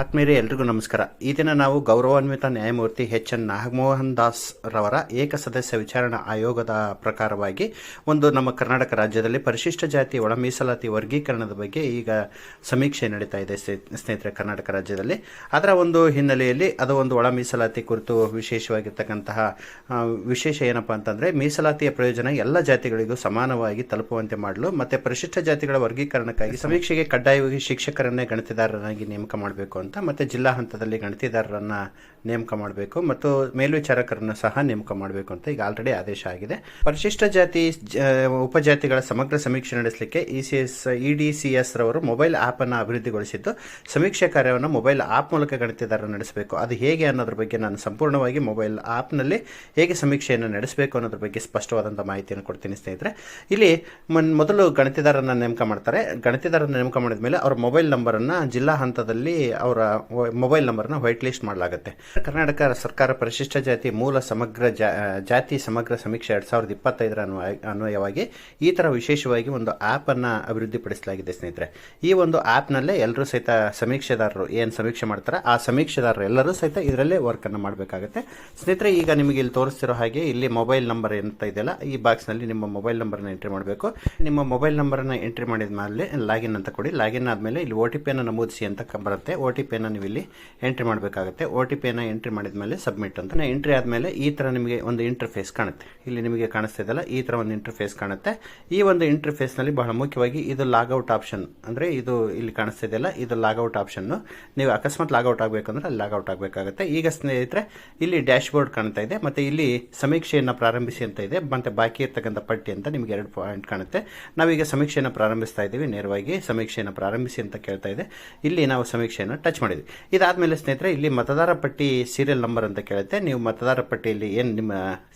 ಆತ್ಮೀಯರೇ, ಎಲ್ರಿಗೂ ನಮಸ್ಕಾರ. ಈ ದಿನ ನಾವು ಗೌರವಾನ್ವಿತ ನ್ಯಾಯಮೂರ್ತಿ ಎಚ್ ಎನ್ ನಾಗಮೋಹನ್ ದಾಸ್ ರವರ ಏಕಸದಸ್ಯ ವಿಚಾರಣಾ ಆಯೋಗದ ಪ್ರಕಾರವಾಗಿ ಒಂದು ನಮ್ಮ ಕರ್ನಾಟಕ ರಾಜ್ಯದಲ್ಲಿ ಪರಿಶಿಷ್ಟ ಜಾತಿ ಒಳ ಮೀಸಲಾತಿ ವರ್ಗೀಕರಣದ ಬಗ್ಗೆ ಈಗ ಸಮೀಕ್ಷೆ ನಡೀತಾ ಇದೆ ಸ್ನೇ- ಸ್ನೇಹಿತರೆ, ಕರ್ನಾಟಕ ರಾಜ್ಯದಲ್ಲಿ. ಅದರ ಒಂದು ಹಿನ್ನೆಲೆಯಲ್ಲಿ ಅದು ಒಂದು ಒಳ ಮೀಸಲಾತಿ ಕುರಿತು ವಿಶೇಷವಾಗಿರ್ತಕ್ಕಂತಹ ವಿಶೇಷ ಏನಪ್ಪಾ ಅಂತಂದ್ರೆ ಮೀಸಲಾತಿಯ ಪ್ರಯೋಜನ ಎಲ್ಲ ಜಾತಿಗಳಿಗೂ ಸಮಾನವಾಗಿ ತಲುಪುವಂತೆ ಮಾಡಲು ಮತ್ತೆ ಪರಿಶಿಷ್ಟ ಜಾತಿಗಳ ವರ್ಗೀಕರಣಕ್ಕಾಗಿ ಸಮೀಕ್ಷೆಗೆ ಕಡ್ಡಾಯವಾಗಿ ಶಿಕ್ಷಕರನ್ನೇ ಗಣತಿದಾರರಾಗಿ ನೇಮಕ ಮಾಡಬೇಕು ಅಂತ ಮತ್ತೆ ಜಿಲ್ಲಾ ಹಂತದಲ್ಲಿ ಗಣತಿದಾರರನ್ನ ನೇಮಕ ಮಾಡಬೇಕು ಮತ್ತು ಮೇಲ್ವಿಚಾರಕರನ್ನು ಸಹ ನೇಮಕ ಮಾಡಬೇಕು ಅಂತ ಈಗ ಆಲ್ರೆಡಿ ಆದೇಶ ಆಗಿದೆ. ಪರಿಶಿಷ್ಟ ಜಾತಿ ಉಪಜಾತಿಗಳ ಸಮಗ್ರ ಸಮೀಕ್ಷೆ ನಡೆಸಲಿಕ್ಕೆ E C S E D C S ರವರು ಮೊಬೈಲ್ ಆಪ್ ಅನ್ನು ಅಭಿವೃದ್ಧಿಗೊಳಿಸಿದ್ದು, ಸಮೀಕ್ಷೆ ಕಾರ್ಯವನ್ನು ಮೊಬೈಲ್ ಆಪ್ ಮೂಲಕ ಗಣತಿದಾರರು ನಡೆಸಬೇಕು. ಅದು ಹೇಗೆ ಅನ್ನೋದ್ರ ಬಗ್ಗೆ ನಾನು ಸಂಪೂರ್ಣವಾಗಿ ಮೊಬೈಲ್ ಆಪ್ನಲ್ಲಿ ಹೇಗೆ ಸಮೀಕ್ಷೆಯನ್ನು ನಡೆಸಬೇಕು ಅನ್ನೋದ್ರ ಬಗ್ಗೆ ಸ್ಪಷ್ಟವಾದಂಥ ಮಾಹಿತಿಯನ್ನು ಕೊಡ್ತೀನಿ ಸ್ನೇಹಿತರೆ. ಇಲ್ಲಿ ಮೊದಲು ಗಣತಿದಾರರನ್ನ ನೇಮಕ ಮಾಡ್ತಾರೆ. ಗಣತಿದಾರರನ್ನ ನೇಮಕ ಮಾಡಿದ ಮೇಲೆ ಅವರ ಮೊಬೈಲ್ ನಂಬರನ್ನು ಜಿಲ್ಲಾ ಹಂತದಲ್ಲಿ ಅವರ ಮೊಬೈಲ್ ನಂಬರ್ನ ವೈಟ್ ಲಿಸ್ಟ್ ಮಾಡಲಾಗುತ್ತೆ. ಕರ್ನಾಟಕ ಸರ್ಕಾರ ಪರಿಶಿಷ್ಟ ಜಾತಿ ಮೂಲ ಸಮಗ್ರ ಜಾತಿ ಸಮಗ್ರ ಸಮೀಕ್ಷೆ ಎರಡ್ ಸಾವಿರದ ಇಪ್ಪತ್ತೈದರ ಅನ್ವಯ, ಅನ್ವಯವಾಗಿ ಈ ತರ ವಿಶೇಷವಾಗಿ ಒಂದು ಆಪ್ ಅನ್ನ ಅಭಿವೃದ್ಧಿಪಡಿಸಲಾಗಿದೆ ಸ್ನೇಹಿತರೆ. ಈ ಒಂದು ಆಪ್ನಲ್ಲೇ ಎಲ್ಲರೂ ಸಹಿತ ಸಮೀಕ್ಷೆದಾರರು ಏನು ಸಮೀಕ್ಷೆ ಮಾಡ್ತಾರೆ, ಆ ಸಮೀಕ್ಷೆದಾರರು ಎಲ್ಲರೂ ಸಹಿತ ಇದರಲ್ಲೇ ವರ್ಕ್ ಅನ್ನು ಮಾಡಬೇಕಾಗುತ್ತೆ. ಸ್ನೇಹಿತರೆ, ಈಗ ನಿಮಗೆ ಇಲ್ಲಿ ತೋರಿಸ್ತಿರೋ ಹಾಗೆ ಇಲ್ಲಿ ಮೊಬೈಲ್ ನಂಬರ್ ಎಂತ ಇದೆಯಲ್ಲ, ಈ ಬಾಕ್ಸ್ನಲ್ಲಿ ನಿಮ್ಮ ಮೊಬೈಲ್ ನಂಬರನ್ನು ಎಂಟ್ರಿ ಮಾಡಬೇಕು. ನಿಮ್ಮ ಮೊಬೈಲ್ ನಂಬರನ್ನು ಎಂಟ್ರಿ ಮಾಡಿದ ಮೇಲೆ ಲಾಗಿನ್ ಅಂತ ಕೊಡಿ. ಲಾಗಿನ್ ಆದಮೇಲೆ ಇಲ್ಲಿ ಒ ಟಿ ಪಿಯನ್ನು ನಮೂದಿಸಿ ಅಂತ ಬರುತ್ತೆ. ಒ ಟಿ ಪಿಯನ್ನು ನೀವು ಇಲ್ಲಿ ಎಂಟ್ರಿ ಮಾಡಬೇಕಾಗುತ್ತೆ. ಒ ಟಿ ಪಿಯನ್ನು ಎಂಟ್ರಿ ಮಾಡಿದ ಮೇಲೆ ಸಬ್ಮಿಟ್ ಅಂತ. ಎಂಟ್ರಿ ಆದಮೇಲೆ ಈ ಥರ ನಿಮಗೆ ಒಂದು ಇಂಟರ್ಫೇಸ್ ಕಾಣುತ್ತೆ. ಇಲ್ಲಿ ನಿಮಗೆ ಕಾಣಿಸ್ತಾ ಇದೆಲ್ಲ ಈ ಥರ ಒಂದು ಇಂಟರ್ಫೇಸ್ ಕಾಣುತ್ತೆ. ಈ ಒಂದು ಇಂಟರ್ಫೇಸ್ನಲ್ಲಿ ಬಹಳ ಮುಖ್ಯವಾಗಿ ಇದು ಲಾಗೌಟ್ ಆಪ್ಷನ್ ಅಂದರೆ ಇದು ಇಲ್ಲಿ ಕಾಣಿಸ್ತಾ ಇದೆಯಲ್ಲ, ಇದು ಲಾಗೌಟ್ ಆಪ್ಷನ್ನು ನೀವು ಅಕಸ್ಮಾತ್ ಲಾಗೌಟ್ ಆಗಬೇಕಂದ್ರೆ ಅಲ್ಲಿ ಲಾಗೌಟ್ ಆಗಬೇಕಾಗುತ್ತೆ. ಈಗ ಸ್ನೇಹಿತರೆ, ಇಲ್ಲಿ ಡ್ಯಾಶ್ ಬೋರ್ಡ್ ಕಾಣ್ತಾ ಇದೆ, ಮತ್ತೆ ಇಲ್ಲಿ ಸಮೀಕ್ಷೆಯನ್ನು ಪ್ರಾರಂಭಿಸಿ ಅಂತ ಇದೆ, ಮತ್ತೆ ಬಾಕಿ ಇರ್ತಕ್ಕಂಥ ಪಟ್ಟಿ ಅಂತ ನಿಮಗೆ ಎರಡು ಪಾಯಿಂಟ್ ಕಾಣುತ್ತೆ. ನಾವೀಗ ಸಮೀಕ್ಷೆಯನ್ನು ಪ್ರಾರಂಭಿಸ್ತಾ ಇದ್ದೀವಿ ನೇರವಾಗಿ ಸಮೀಕ್ಷೆಯನ್ನು ಪ್ರಾರಂಭಿಸಿ ಅಂತ ಕೇಳ್ತಾ ಇದೆ. ಇಲ್ಲಿ ನಾವು ಸಮೀಕ್ಷೆಯನ್ನು ಟಚ್ ಮಾಡಿದ್ವಿ. ಇದಾದಮೇಲೆ ಸ್ನೇಹಿತರೆ, ಇಲ್ಲಿ ಮತದಾರ ಪಟ್ಟಿ ಸೀರಿಯಲ್ ನಂಬರ್ ಅಂತ ಕೇಳುತ್ತೆ. ನೀವು ಮತದಾರ ಪಟ್ಟಿಯಲ್ಲಿ ಏನು ನಿಮ್ಮ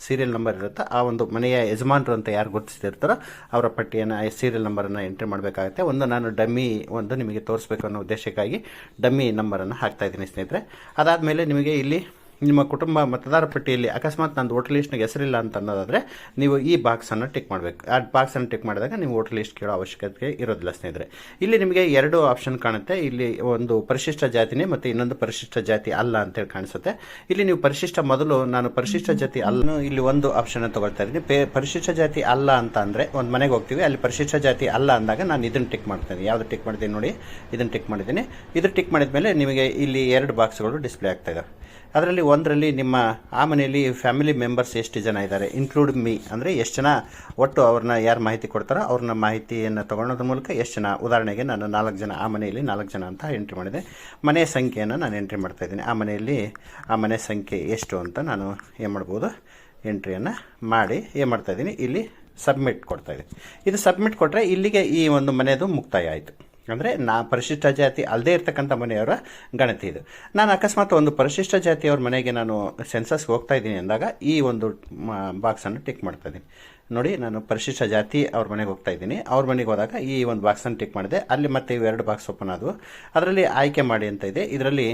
ಸೀರಿಯಲ್ ನಂಬರ್ ಇರುತ್ತೋ ಆ ಒಂದು ಮನೆಯ ಯಜಮಾನರು ಅಂತ ಯಾರು ಗುರುತಿಸ್ತಿರ್ತಾರೋ ಅವರ ಪಟ್ಟಿಯನ್ನು ಸೀರಿಯಲ್ ನಂಬರನ್ನು ಎಂಟ್ರಿ ಮಾಡಬೇಕಾಗುತ್ತೆ. ಒಂದು ನಾನು ಡಮ್ಮಿ ಒಂದು ನಿಮಗೆ ತೋರಿಸ್ಬೇಕು ಅನ್ನೋ ಉದ್ದೇಶಕ್ಕಾಗಿ ಡಮ್ಮಿ ನಂಬರನ್ನು ಹಾಕ್ತಾ ಇದ್ದೀನಿ ಸ್ನೇಹಿತರೆ. ಅದಾದಮೇಲೆ ನಿಮಗೆ ಇಲ್ಲಿ ನಿಮ್ಮ ಕುಟುಂಬ ಮತದಾರ ಪಟ್ಟಿಯಲ್ಲಿ ಅಕಸ್ಮಾತ್ ನಂದು ವೋಟರ್ ಲಿಸ್ಟ್ನಾಗ ಹೆಸರಿಲ್ಲ ಅಂತ ಅನ್ನೋದಾದರೆ ನೀವು ಈ ಬಾಕ್ಸನ್ನು ಟಿಕ್ ಮಾಡಬೇಕು. ಆ ಬಾಕ್ಸನ್ನು ಟಿಕ್ ಮಾಡಿದಾಗ ನೀವು ವೋಟರ್ ಲಿಸ್ಟ್ ಕೇಳೋ ಅವಶ್ಯಕತೆ ಇರೋದಿಲ್ಲ ಸ್ನೇಹಿತರೆ. ಇಲ್ಲಿ ನಿಮಗೆ ಎರಡು ಆಪ್ಷನ್ ಕಾಣುತ್ತೆ. ಇಲ್ಲಿ ಒಂದು ಪರಿಶಿಷ್ಟ ಜಾತಿನೇ ಮತ್ತು ಇನ್ನೊಂದು ಪರಿಶಿಷ್ಟ ಜಾತಿ ಅಲ್ಲ ಅಂತೇಳಿ ಕಾಣಿಸುತ್ತೆ. ಇಲ್ಲಿ ನೀವು ಪರಿಶಿಷ್ಟ ಮೊದಲು ನಾನು ಪರಿಶಿಷ್ಟ ಜಾತಿ ಅಲ್ಲ. ಇಲ್ಲಿ ಒಂದು ಆಪ್ಷನ್ ತಗೊಳ್ತಾ ಇದ್ದೀನಿ. ಪರಿಶಿಷ್ಟ ಜಾತಿ ಅಲ್ಲ ಅಂತ ಅಂದರೆ ಒಂದು ಮನೆಗೆ ಹೋಗ್ತೀವಿ. ಅಲ್ಲಿ ಪರಿಶಿಷ್ಟ ಜಾತಿ ಅಲ್ಲ ಅಂದಾಗ ನಾನು ಇದನ್ನು ಟಿಕ್ ಮಾಡ್ತಾ ಯಾವುದು ಟಿಕ್ ಮಾಡ್ತೀನಿ ನೋಡಿ. ಇದನ್ನು ಟಿಕ್ ಮಾಡಿದ್ದೀನಿ. ಇದು ಟಿಕ್ ಮಾಡಿದ ಮೇಲೆ ನಿಮಗೆ ಇಲ್ಲಿ ಎರಡು ಬಾಕ್ಸ್ಗಳು ಡಿಸ್ಪ್ಲೇ ಆಗ್ತಾ ಇದಾವೆ. ಅದರಲ್ಲಿ ಒಂದರಲ್ಲಿ ನಿಮ್ಮ, ಆ ಮನೆಯಲ್ಲಿ ಫ್ಯಾಮಿಲಿ ಮೆಂಬರ್ಸ್ ಎಷ್ಟು ಜನ ಇದ್ದಾರೆ? ಇನ್ಕ್ಲೂಡ್ ಮೀ ಅಂದರೆ ಎಷ್ಟು ಜನ ಒಟ್ಟು ಅವ್ರನ್ನ ಯಾರು ಮಾಹಿತಿ ಕೊಡ್ತಾರೋ ಅವ್ರನ್ನ ಮಾಹಿತಿಯನ್ನು ತೊಗೊಳೋದ್ರ ಮೂಲಕ ಎಷ್ಟು ಜನ? ಉದಾಹರಣೆಗೆ ನಾನು ನಾಲ್ಕು ಜನ, ಆ ಮನೆಯಲ್ಲಿ ನಾಲ್ಕು ಜನ ಅಂತ ಎಂಟ್ರಿ ಮಾಡಿದೆ. ಮನೆ ಸಂಖ್ಯೆಯನ್ನು ನಾನು ಎಂಟ್ರಿ ಮಾಡ್ತಾ ಇದ್ದೀನಿ. ಆ ಮನೆಯಲ್ಲಿ, ಆ ಮನೆ ಸಂಖ್ಯೆ ಎಷ್ಟು ಅಂತ ನಾನು ಏನು ಮಾಡ್ಬೋದು? ಎಂಟ್ರಿಯನ್ನು ಮಾಡಿ ಏನು ಮಾಡ್ತಾ ಇದ್ದೀನಿ? ಇಲ್ಲಿ ಸಬ್ಮಿಟ್ ಕೊಡ್ತಾ ಇದ್ದೀನಿ. ಇದು ಸಬ್ಮಿಟ್ ಕೊಟ್ಟರೆ ಇಲ್ಲಿಗೆ ಈ ಒಂದು ಮನೆಯದು ಮುಕ್ತಾಯ ಆಯಿತು. ಅಂದರೆ ನಾ ಪರಿಶಿಷ್ಟ ಜಾತಿ ಅಲ್ಲದೇ ಇರ್ತಕ್ಕಂಥ ಮನೆಯವರ ಗಣತಿ ಇದು. ನಾನು ಅಕಸ್ಮಾತ್ ಒಂದು ಪರಿಶಿಷ್ಟ ಜಾತಿಯವ್ರ ಮನೆಗೆ ನಾನು ಸೆನ್ಸಸ್ಗೆ ಹೋಗ್ತಾ ಇದ್ದೀನಿ ಅಂದಾಗ ಈ ಒಂದು ಬಾಕ್ಸನ್ನು ಟಿಕ್ ಮಾಡ್ತಾ ಇದ್ದೀನಿ. ನೋಡಿ, ನಾನು ಪರಿಶಿಷ್ಟ ಜಾತಿ ಅವ್ರ ಮನೆಗೆ ಹೋಗ್ತಾ ಇದ್ದೀನಿ. ಅವ್ರ ಮನೆಗೆ ಹೋದಾಗ ಈ ಒಂದು ಬಾಕ್ಸನ್ನು ಟಿಕ್ ಮಾಡಿದೆ. ಅಲ್ಲಿ ಮತ್ತೆ ಇವೆರಡು ಬಾಕ್ಸ್ ಓಪನ್ ಆದವು. ಅದರಲ್ಲಿ ಆಯ್ಕೆ ಮಾಡಿ ಅಂತ ಇದೆ. ಇದರಲ್ಲಿ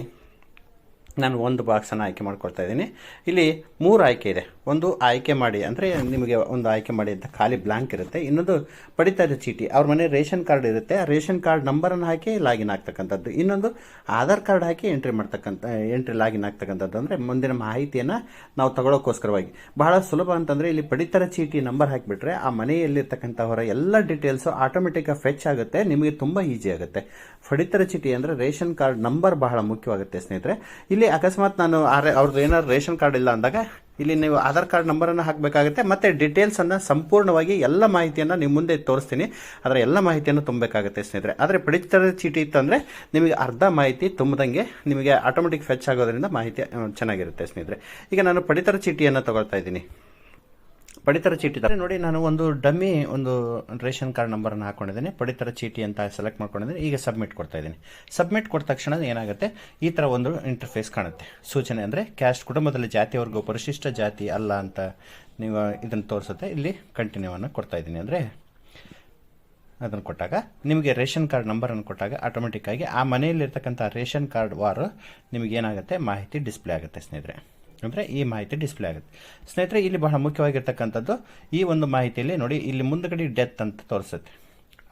ನಾನು ಒಂದು ಬಾಕ್ಸನ್ನು ಆಯ್ಕೆ ಮಾಡ್ಕೊಳ್ತಾ ಇದ್ದೀನಿ. ಇಲ್ಲಿ ಮೂರು ಆಯ್ಕೆ ಇದೆ. ಒಂದು ಆಯ್ಕೆ ಮಾಡಿ ಅಂದರೆ ನಿಮಗೆ ಒಂದು ಆಯ್ಕೆ ಮಾಡಿ ಅಂತ ಖಾಲಿ ಬ್ಲಾಂಕ್ ಇರುತ್ತೆ. ಇನ್ನೊಂದು ಪಡಿತರ ಚೀಟಿ, ಅವ್ರ ಮನೆ ರೇಷನ್ ಕಾರ್ಡ್ ಇರುತ್ತೆ. ಆ ರೇಷನ್ ಕಾರ್ಡ್ ನಂಬರನ್ನು ಹಾಕಿ ಲಾಗಿನ್ ಆಗ್ತಕ್ಕಂಥದ್ದು. ಇನ್ನೊಂದು ಆಧಾರ್ ಕಾರ್ಡ್ ಹಾಕಿ ಎಂಟ್ರಿ ಮಾಡ್ತಕ್ಕಂಥ ಎಂಟ್ರಿ ಲಾಗಿನ್ ಆಗ್ತಕ್ಕಂಥದ್ದು ಅಂದರೆ ಮುಂದಿನ ಮಾಹಿತಿಯನ್ನು ನಾವು ತಗೊಳ್ಳೋಕ್ಕೋಸ್ಕರವಾಗಿ ಬಹಳ ಸುಲಭ ಅಂತಂದರೆ ಇಲ್ಲಿ ಪಡಿತರ ಚೀಟಿ ನಂಬರ್ ಹಾಕಿಬಿಟ್ರೆ ಆ ಮನೆಯಲ್ಲಿರ್ತಕ್ಕಂಥವರ ಎಲ್ಲ ಡೀಟೇಲ್ಸು ಆಟೋಮೆಟಿಕ್ ಫೆಚ್ ಆಗುತ್ತೆ. ನಿಮಗೆ ತುಂಬ ಈಸಿ ಆಗುತ್ತೆ. ಪಡಿತರ ಚೀಟಿ ಅಂದರೆ ರೇಷನ್ ಕಾರ್ಡ್ ನಂಬರ್ ಬಹಳ ಮುಖ್ಯವಾಗುತ್ತೆ ಸ್ನೇಹಿತರೆ. ಇಲ್ಲಿ ಅಕಸ್ಮಾತ್ ನಾನು ಅವ್ರದ್ದು ಏನಾದ್ರು ರೇಷನ್ ಕಾರ್ಡ್ ಇಲ್ಲ ಅಂದಾಗ ಇಲ್ಲಿ ನೀವು ಆಧಾರ್ ಕಾರ್ಡ್ ನಂಬರನ್ನು ಹಾಕಬೇಕಾಗುತ್ತೆ, ಮತ್ತೆ ಡೀಟೇಲ್ಸನ್ನು ಸಂಪೂರ್ಣವಾಗಿ ಎಲ್ಲ ಮಾಹಿತಿಯನ್ನು ನಿಮ್ಮ ಮುಂದೆ ತೋರಿಸ್ತೀನಿ. ಅದರ ಎಲ್ಲ ಮಾಹಿತಿಯನ್ನು ತುಂಬಬೇಕಾಗುತ್ತೆ ಸ್ನೇಹಿತರೆ. ಆದರೆ ಪಡಿತರ ಚೀಟಿ ಇತ್ತಂದರೆ ನಿಮಗೆ ಅರ್ಧ ಮಾಹಿತಿ ತುಂಬದಂಗೆ ನಿಮಗೆ ಆಟೋಮೆಟಿಕ್ ಫೆಚ್ ಆಗೋದ್ರಿಂದ ಮಾಹಿತಿ ಚೆನ್ನಾಗಿರುತ್ತೆ ಸ್ನೇಹಿತರೆ. ಈಗ ನಾನು ಪಡಿತರ ಚೀಟಿಯನ್ನು ತಗೊಳ್ತಾ ಇದ್ದೀನಿ. ಪಡಿತರ ಚೀಟಿ ತರ- ನೋಡಿ, ನಾನು ಒಂದು ಡಮ್ಮಿ, ಒಂದು ರೇಷನ್ ಕಾರ್ಡ್ ನಂಬರನ್ನು ಹಾಕೊಂಡಿದ್ದೀನಿ. ಪಡಿತರ ಚೀಟಿ ಅಂತ ಸೆಲೆಕ್ಟ್ ಮಾಡ್ಕೊಂಡಿದ್ದೀನಿ. ಈಗ ಸಬ್ಮಿಟ್ ಕೊಡ್ತಾ ಇದ್ದೀನಿ. ಸಬ್ಮಿಟ್ ಕೊಟ್ಟ ತಕ್ಷಣ ಏನಾಗುತ್ತೆ? ಈ ಥರ ಒಂದು ಇಂಟರ್ಫೇಸ್ ಕಾಣುತ್ತೆ. ಸೂಚನೆ ಅಂದರೆ ಕ್ಯಾಸ್ಟ್ ಕುಟುಂಬದಲ್ಲಿ ಜಾತಿವರ್ಗ ಪರಿಶಿಷ್ಟ ಜಾತಿ ಅಲ್ಲ ಅಂತ ನೀವು ಇದನ್ನು ತೋರಿಸುತ್ತೆ. ಇಲ್ಲಿ ಕಂಟಿನ್ಯೂ ಅನ್ನು ಕೊಡ್ತಾ ಇದ್ದೀನಿ ಅಂದರೆ ಅದನ್ನು ಕೊಟ್ಟಾಗ ನಿಮಗೆ ರೇಷನ್ ಕಾರ್ಡ್ ನಂಬರನ್ನು ಕೊಟ್ಟಾಗ ಆಟೋಮೆಟಿಕ್ ಆಗಿ ಆ ಮನೆಯಲ್ಲಿರ್ತಕ್ಕಂಥ ರೇಷನ್ ಕಾರ್ಡ್ ವಾರು ನಿಮಗೆ ಏನಾಗುತ್ತೆ? ಮಾಹಿತಿ ಡಿಸ್ಪ್ಲೇ ಆಗುತ್ತೆ ಸ್ನೇಹಿತರೆ. ಅಂದರೆ ಈ ಮಾಹಿತಿ ಡಿಸ್ಪ್ಲೇ ಆಗುತ್ತೆ. ಸ್ನೇಹಿತರೆ, ಇಲ್ಲಿ ಬಹಳ ಮುಖ್ಯವಾಗಿರ್ತಕ್ಕಂಥದ್ದು ಈ ಒಂದು ಮಾಹಿತಿಯಲ್ಲಿ ನೋಡಿ, ಇಲ್ಲಿ ಮುಂದಗಡೆ ಡೆತ್ ಅಂತ ತೋರಿಸುತ್ತೆ.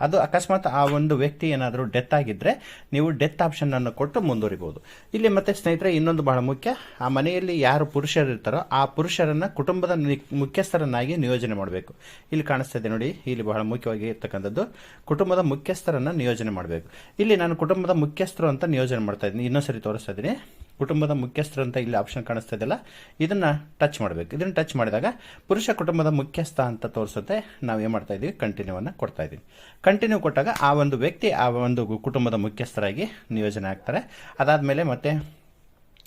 ಅದು ಅಕಸ್ಮಾತ್ ಆ ಒಂದು ವ್ಯಕ್ತಿ ಏನಾದರೂ ಡೆತ್ ಆಗಿದ್ದರೆ ನೀವು ಡೆತ್ ಆಪ್ಷನ್ ಅನ್ನು ಕೊಟ್ಟು ಮುಂದುವರಿಬಹುದು ಇಲ್ಲಿ ಮತ್ತೆ ಸ್ನೇಹಿತರೆ, ಇನ್ನೊಂದು ಬಹಳ ಮುಖ್ಯ, ಆ ಮನೆಯಲ್ಲಿ ಯಾರು ಪುರುಷರು ಇರ್ತಾರೋ ಆ ಪುರುಷರನ್ನು ಕುಟುಂಬದ ಮುಖ್ಯಸ್ಥರನ್ನಾಗಿ ನಿಯೋಜನೆ ಮಾಡಬೇಕು. ಇಲ್ಲಿ ಕಾಣಿಸ್ತಾ ಇದೆ ನೋಡಿ, ಇಲ್ಲಿ ಬಹಳ ಮುಖ್ಯವಾಗಿ ಇರ್ತಕ್ಕಂಥದ್ದು ಕುಟುಂಬದ ಮುಖ್ಯಸ್ಥರನ್ನು ನಿಯೋಜನೆ ಮಾಡಬೇಕು. ಇಲ್ಲಿ ನಾನು ಕುಟುಂಬದ ಮುಖ್ಯಸ್ಥರು ಅಂತ ನಿಯೋಜನೆ ಮಾಡ್ತಾ ಇದ್ದೀನಿ. ಇನ್ನೊಂದ್ಸರಿ ತೋರಿಸ್ತಾ ಇದ್ದೀನಿ. ಕುಟುಂಬದ ಮುಖ್ಯಸ್ಥರು ಅಂತ ಇಲ್ಲಿ ಆಪ್ಷನ್ ಕಾಣಿಸ್ತಾ ಇದೆಯಲ್ಲ? ಇದನ್ನ ಟಚ್ ಮಾಡಬೇಕು. ಇದನ್ನ ಟಚ್ ಮಾಡಿದಾಗ ಪುರುಷ ಕುಟುಂಬದ ಮುಖ್ಯಸ್ಥ ಅಂತ ತೋರಿಸುತ್ತೆ. ನಾವು ಏನು ಮಾಡ್ತಾ ಇದೀವಿ? ಕಂಟಿನ್ಯೂವನ್ನು ಕೊಡ್ತಾ ಇದ್ದೀವಿ ಕಂಟಿನ್ಯೂ ಕೊಟ್ಟಾಗ ಆ ಒಂದು ವ್ಯಕ್ತಿ, ಆ ಒಂದು ಕುಟುಂಬದ ಮುಖ್ಯಸ್ಥರಾಗಿ ನಿಯೋಜನೆ ಆಗ್ತಾರೆ. ಅದಾದ್ಮೇಲೆ ಮತ್ತೆ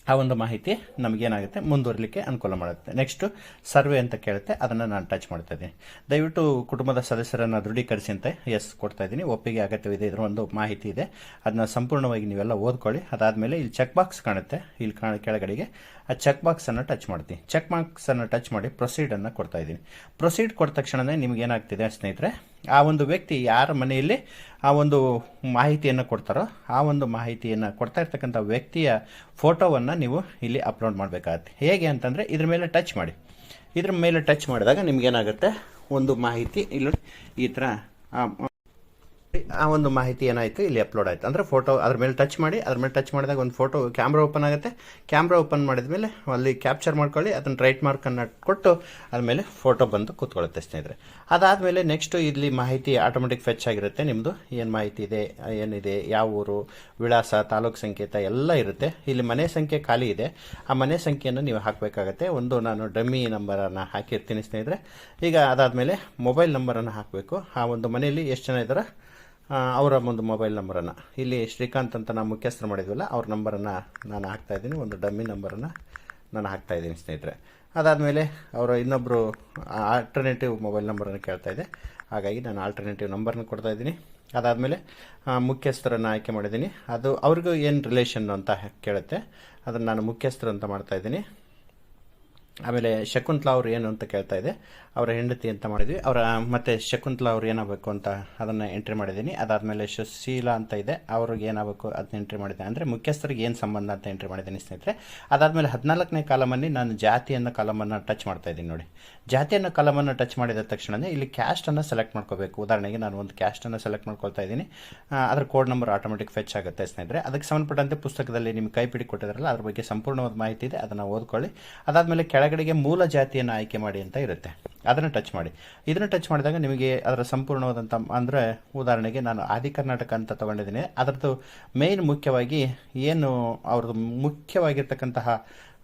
ಆ ಒಂದು ಮಾಹಿತಿ ನಮಗೇನಾಗುತ್ತೆ ಮುಂದುವರಲಿಕ್ಕೆ ಅನುಕೂಲ ಮಾಡುತ್ತೆ. ನೆಕ್ಸ್ಟ್ ಸರ್ವೆ ಅಂತ ಕೇಳುತ್ತೆ, ಅದನ್ನು ನಾನು ಟಚ್ ಮಾಡ್ತಾ ಇದ್ದೀನಿ. ದಯವಿಟ್ಟು ಕುಟುಂಬದ ಸದಸ್ಯರನ್ನು ದೃಢೀಕರಿಸಿ ಅಂತ ಎಸ್ ಕೊಡ್ತಾ ಇದ್ದೀನಿ. ಒಪ್ಪಿಗೆ ಅಗತ್ಯವಿದೆ ಇದರ ಒಂದು ಮಾಹಿತಿ ಇದೆ. ಅದನ್ನ ಸಂಪೂರ್ಣವಾಗಿ ನೀವೆಲ್ಲ ಓದ್ಕೊಳ್ಳಿ. ಅದಾದಮೇಲೆ ಇಲ್ಲಿ ಚೆಕ್ ಬಾಕ್ಸ್ ಕಾಣುತ್ತೆ. ಇಲ್ಲಿ ಕಾಣ, ಕೆಳಗಡೆಗೆ ಆ ಚೆಕ್ ಬಾಕ್ಸನ್ನು ಟಚ್ ಮಾಡ್ತೀನಿ. ಚೆಕ್ ಬಾಕ್ಸನ್ನು ಟಚ್ ಮಾಡಿ ಪ್ರೊಸೀಡನ್ನು ಕೊಡ್ತಾ ಇದ್ದೀನಿ. ಪ್ರೊಸೀಡ್ ಕೊಟ್ಟ ತಕ್ಷಣವೇ ನಿಮಗೇನಾಗ್ತಿದೆ ಸ್ನೇಹಿತರೆ ಆ ಒಂದು ವ್ಯಕ್ತಿ ಯಾರ ಮನೆಯಲ್ಲಿ ಆ ಒಂದು ಮಾಹಿತಿಯನ್ನು ಕೊಡ್ತಾರೋ, ಆ ಒಂದು ಮಾಹಿತಿಯನ್ನು ಕೊಡ್ತಾ ಇರ್ತಕ್ಕಂಥ ವ್ಯಕ್ತಿಯ ಫೋಟೋವನ್ನು ನೀವು ಇಲ್ಲಿ ಅಪ್ಲೋಡ್ ಮಾಡಬೇಕಾಗತ್ತೆ. ಹೇಗೆ ಅಂತಂದರೆ ಇದ್ರ ಮೇಲೆ ಟಚ್ ಮಾಡಿ. ಇದ್ರ ಮೇಲೆ ಟಚ್ ಮಾಡಿದಾಗ ನಿಮಗೇನಾಗುತ್ತೆ? ಒಂದು ಮಾಹಿತಿ. ಇಲ್ಲಿ ಈ ಥರ ಆ, ಒಂದು ಮಾಹಿತಿ ಏನಾಯಿತು ಇಲ್ಲಿ ಅಪ್ಲೋಡ್ ಆಯಿತು. ಅಂದರೆ ಫೋಟೋ ಅದ್ರ ಮೇಲೆ ಟಚ್ ಮಾಡಿ ಅದ್ರ ಮೇಲೆ ಟಚ್ ಮಾಡಿದಾಗ ಒಂದು ಫೋಟೋ ಕ್ಯಾಮ್ರಾ ಓಪನ್ ಆಗುತ್ತೆ. ಕ್ಯಾಮ್ರಾ ಓಪನ್ ಮಾಡಿದ ಮೇಲೆ ಅಲ್ಲಿ ಕ್ಯಾಪ್ಚರ್ ಮಾಡ್ಕೊಳ್ಳಿ ಅದನ್ನು ರೈಟ್ ಮಾರ್ಕನ್ನು ಕೊಟ್ಟು ಅದ್ರ ಮೇಲೆ ಫೋಟೋ ಬಂದು ಕೂತ್ಕೊಳ್ಳುತ್ತೆ ಸ್ನೇಹಿತರೆ. ಅದಾದಮೇಲೆ ನೆಕ್ಸ್ಟ್ ಇಲ್ಲಿ ಮಾಹಿತಿ ಆಟೋಮೆಟಿಕ್ ಫೆಚ್ ಆಗಿರುತ್ತೆ. ನಿಮ್ಮದು ಏನು ಮಾಹಿತಿ ಇದೆ ಏನಿದೆ ಯಾವ ಊರು ವಿಳಾಸ ತಾಲೂಕು ಸಂಕೇತ ಎಲ್ಲ ಇರುತ್ತೆ. ಇಲ್ಲಿ ಮನೆ ಸಂಖ್ಯೆ ಖಾಲಿ ಇದೆ. ಆ ಮನೆ ಸಂಖ್ಯೆಯನ್ನು ನೀವು ಹಾಕಬೇಕಾಗತ್ತೆ. ಒಂದು ನಾನು ಡಮ್ಮಿ ನಂಬರನ್ನು ಹಾಕಿರ್ತೀನಿ ಸ್ನೇಹಿತರೆ. ಈಗ ಅದಾದಮೇಲೆ ಮೊಬೈಲ್ ನಂಬರನ್ನು ಹಾಕಬೇಕು. ಆ ಒಂದು ಮನೆಯಲ್ಲಿ ಎಷ್ಟು ಜನ ಇದ್ದಾರೆ? ಅವರ ಒಂದು ಮೊಬೈಲ್ ನಂಬರನ್ನು. ಇಲ್ಲಿ ಶ್ರೀಕಾಂತ್ ಅಂತ ನಾವು ಮುಖ್ಯಸ್ಥರು ಮಾಡಿದ್ವಲ್ಲ, ಅವ್ರ ನಂಬರನ್ನು ನಾನು ಹಾಕ್ತಾ ಇದ್ದೀನಿ, ಒಂದು ಡಮ್ಮಿ ನಂಬರನ್ನು ನಾನು ಹಾಕ್ತಾ ಇದ್ದೀನಿ ಸ್ನೇಹಿತರೆ. ಅದಾದಮೇಲೆ ಅವರ ಇನ್ನೊಬ್ಬರು ಆಲ್ಟರ್ನೇಟಿವ್ ಮೊಬೈಲ್ ನಂಬರನ್ನು ಕೇಳ್ತಾ ಇದೆ. ಹಾಗಾಗಿ ನಾನು ಆಲ್ಟರ್ನೇಟಿವ್ ನಂಬರ್ನ ಕೊಡ್ತಾ ಇದ್ದೀನಿ. ಅದಾದಮೇಲೆ ಮುಖ್ಯಸ್ಥರನ್ನು ಆಯ್ಕೆ ಮಾಡಿದ್ದೀನಿ. ಅದು ಅವ್ರಿಗೂ ಏನು ರಿಲೇಷನ್ ಅಂತ ಕೇಳುತ್ತೆ, ಅದನ್ನು ನಾನು ಮುಖ್ಯಸ್ಥರು ಅಂತ ಮಾಡ್ತಾ ಇದ್ದೀನಿ. ಆಮೇಲೆ ಶಕುಂತಲಾ ಅವ್ರು ಏನು ಅಂತ ಕೇಳ್ತಾ ಇದೆ. ಅವರ ಹೆಂಡತಿ ಅಂತ ಮಾಡಿದ್ವಿ. ಅವರ, ಮತ್ತೆ ಶಕುಂತಲಾ ಅವ್ರು ಏನಾಗಬೇಕು ಅಂತ ಅದನ್ನು ಎಂಟ್ರಿ ಮಾಡಿದ್ದೀನಿ. ಅದಾದಮೇಲೆ ಸುಶೀಲಾ ಅಂತ ಇದೆ. ಅವ್ರಿಗೆ ಏನಾಗಬೇಕು ಅದನ್ನ ಎಂಟ್ರಿ ಮಾಡಿದೆ ಅಂದರೆ ಮುಖ್ಯಸ್ಥರಿಗೆ ಏನು ಸಂಬಂಧ ಅಂತ ಎಂಟ್ರಿ ಮಾಡಿದ್ದೀನಿ ಸ್ನೇಹಿತರೆ. ಅದಾದಮೇಲೆ ಹದಿನಾಲ್ಕನೇ ಕಾಲಮಲ್ಲಿ ನಾನು ಜಾತಿಯನ್ನು ಕಾಲಮನ್ನು ಟಚ್ ಮಾಡ್ತಾ ಇದ್ದೀನಿ ನೋಡಿ. ಜಾತಿಯನ್ನು ಕಾಲಮನ್ನು ಟಚ್ ಮಾಡಿದ ತಕ್ಷಣವೇ ಇಲ್ಲಿ ಕ್ಯಾಸ್ಟನ್ನು ಸೆಲೆಕ್ಟ್ ಮಾಡ್ಕೋಬೇಕು. ಉದಾಹರಣೆಗೆ ನಾನು ಒಂದು ಕ್ಯಾಸ್ಟನ್ನು ಸೆಲೆಕ್ಟ್ ಮಾಡ್ಕೊಳ್ತಾ ಇದ್ದೀನಿ. ಅದರ ಕೋಡ್ ನಂಬರ್ ಆಟೋಮೆಟಿಕ್ ಫೆಚ್ ಆಗುತ್ತೆ ಸ್ನೇಹಿತರೆ. ಅದಕ್ಕೆ ಸಂಬಂಧಪಟ್ಟಂತೆ ಪುಸ್ತಕದಲ್ಲಿ ನಿಮ್ಗೆ ಕೈಪಿಡಿ ಕೊಟ್ಟಿದ್ರಲ್ಲ, ಅದ್ರ ಬಗ್ಗೆ ಸಂಪೂರ್ಣವಾದ ಮಾಹಿತಿ ಇದೆ. ಅದನ್ನು ಓದ್ಕೊಳ್ಳಿ. ಅದಾದಮೇಲೆ ಕೆಳಗಡೆಗೆ ಮೂಲ ಜಾತಿಯನ್ನು ಆಯ್ಕೆ ಮಾಡಿ ಅಂತ ಇರುತ್ತೆ. ಅದನ್ನು ಟಚ್ ಮಾಡಿ. ಇದನ್ನು ಟಚ್ ಮಾಡಿದಾಗ ನಿಮಗೆ ಅದರ ಸಂಪೂರ್ಣವಾದಂಥ ಅಂದರೆ ಉದಾಹರಣೆಗೆ ನಾನು ಆದಿ ಕರ್ನಾಟಕ ಅಂತ ತಗೊಂಡಿದ್ದೀನಿ. ಅದರದ್ದು ಮೇನ್ ಮುಖ್ಯವಾಗಿ ಏನು, ಅವ್ರದ್ದು ಮುಖ್ಯವಾಗಿರ್ತಕ್ಕಂತಹ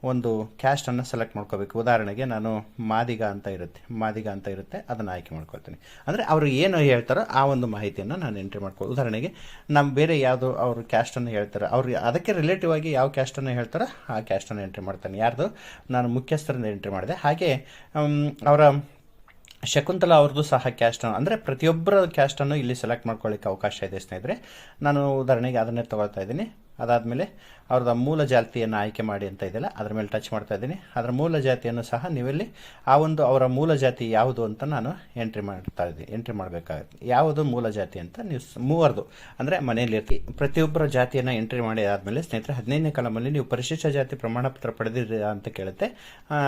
ಒಂದು ಕ್ಯಾಸ್ಟನ್ನು ಸೆಲೆಕ್ಟ್ ಮಾಡ್ಕೋಬೇಕು. ಉದಾಹರಣೆಗೆ ನಾನು ಮಾದಿಗ ಅಂತ ಇರುತ್ತೆ. ಮಾದಿಗ ಅಂತ ಇರುತ್ತೆ. ಅದನ್ನು ಆಯ್ಕೆ ಮಾಡ್ಕೊಳ್ತೀನಿ. ಅಂದರೆ ಅವರು ಏನು ಹೇಳ್ತಾರೋ ಆ ಒಂದು ಮಾಹಿತಿಯನ್ನು ನಾನು ಎಂಟ್ರಿ ಮಾಡ್ಕೊ ಉದಾಹರಣೆಗೆ ನಮ್ಮ ಬೇರೆ ಯಾವುದು ಅವರು ಕ್ಯಾಸ್ಟನ್ನು ಹೇಳ್ತಾರೆ. ಅವ್ರು ಅದಕ್ಕೆ ರಿಲೇಟಿವ್ ಆಗಿ ಯಾವ ಕ್ಯಾಸ್ಟನ್ನು ಹೇಳ್ತಾರೋ ಆ ಕ್ಯಾಸ್ಟನ್ನು ಎಂಟ್ರಿ ಮಾಡ್ತಾನೆ. ಯಾರ್ದು? ನಾನು ಮುಖ್ಯಸ್ಥರನ್ನ ಎಂಟ್ರಿ ಮಾಡಿದೆ. ಹಾಗೆ ಅವರ ಶಕುಂತಲಾ ಅವ್ರದ್ದು ಸಹ ಕ್ಯಾಸ್ಟ್ ಅಂದರೆ ಪ್ರತಿಯೊಬ್ಬರ ಕ್ಯಾಸ್ಟನ್ನು ಇಲ್ಲಿ ಸೆಲೆಕ್ಟ್ ಮಾಡ್ಕೊಳ್ಳಿಕ್ಕೆ ಅವಕಾಶ ಇದೆ ಸ್ನೇಹಿತರೆ. ನಾನು ಉದಾಹರಣೆಗೆ ಅದನ್ನೇ ತಗೊಳ್ತಾ ಇದ್ದೀನಿ. ಅದಾದಮೇಲೆ ಅವ್ರದ್ದು ಮೂಲ ಜಾತಿಯನ್ನು ಆಯ್ಕೆ ಮಾಡಿ ಅಂತ ಇದೆಯಲ್ಲ, ಅದ್ರ ಮೇಲೆ ಟಚ್ ಮಾಡ್ತಾ ಇದ್ದೀನಿ. ಅದರ ಮೂಲ ಜಾತಿಯನ್ನು ಸಹ ನೀವಿಲ್ಲಿ ಆ ಒಂದು ಅವರ ಮೂಲ ಜಾತಿ ಯಾವುದು ಅಂತ ನಾನು ಎಂಟ್ರಿ ಮಾಡ್ತಾ ಇದ್ದೀನಿ ಎಂಟ್ರಿ ಮಾಡಬೇಕಾಗುತ್ತೆ. ಯಾವುದು ಮೂಲ ಜಾತಿ ಅಂತ ನೀವು ಮೂವರದು. ಅಂದರೆ ಮನೆಯಲ್ಲಿ ಪ್ರತಿಯೊಬ್ಬರ ಜಾತಿಯನ್ನು ಎಂಟ್ರಿ ಮಾಡಿ ಆದಮೇಲೆ ಸ್ನೇಹಿತರೆ, ಹದಿನೈದನೇ ಕಾಲಮಲ್ಲಿ ನೀವು ಪರಿಶಿಷ್ಟ ಜಾತಿ ಪ್ರಮಾಣ ಪತ್ರ ಪಡೆದಿರಿ ಅಂತ ಕೇಳುತ್ತೆ.